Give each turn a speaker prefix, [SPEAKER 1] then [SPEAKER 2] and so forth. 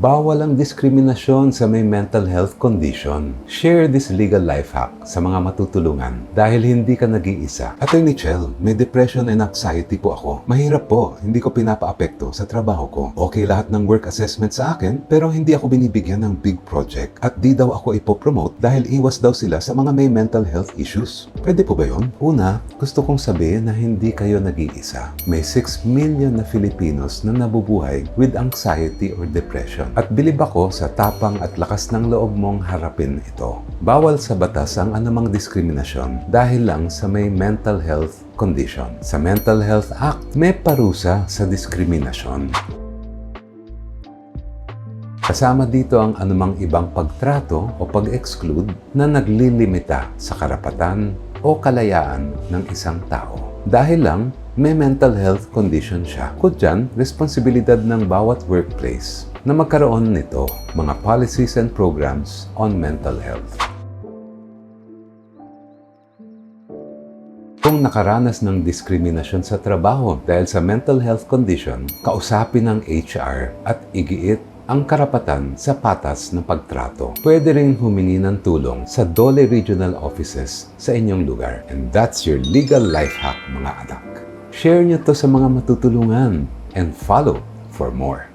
[SPEAKER 1] Bawal ang diskriminasyon sa may mental health condition. Share this legal life hack sa mga matutulungan dahil hindi ka nag-iisa. Attorney Chell, may depression and anxiety po ako. Mahirap po, hindi ko pinapaapekto sa trabaho ko. Okay lahat ng work assessment sa akin, pero hindi ako binibigyan ng big project. At di daw ako ipopromote dahil iwas daw sila sa mga may mental health issues. Pwede po ba yun? Una, gusto kong sabihin na hindi kayo nag-iisa. May 6 million na Filipinos na nabubuhay with anxiety or depression. At bilib ako sa tapang at lakas ng loob mong harapin ito. Bawal sa batas ang anumang diskriminasyon dahil lang sa may mental health condition. Sa Mental Health Act, may parusa sa diskriminasyon. Kasama dito ang anumang ibang pagtrato o pag-exclude na naglilimita sa karapatan o kalayaan ng isang tao. Dahil lang may mental health condition siya. Kudyan, responsibilidad ng bawat workplace na magkaroon nito mga policies and programs on mental health. Kung nakaranas ng diskriminasyon sa trabaho dahil sa mental health condition, kausapin ng HR at igiit ang karapatan sa patas ng pagtrato. Pwede ring humingi ng tulong sa Dole Regional Offices sa inyong lugar. And that's your legal life hack, mga anak. Share nyo to sa mga matutulungan and follow for more.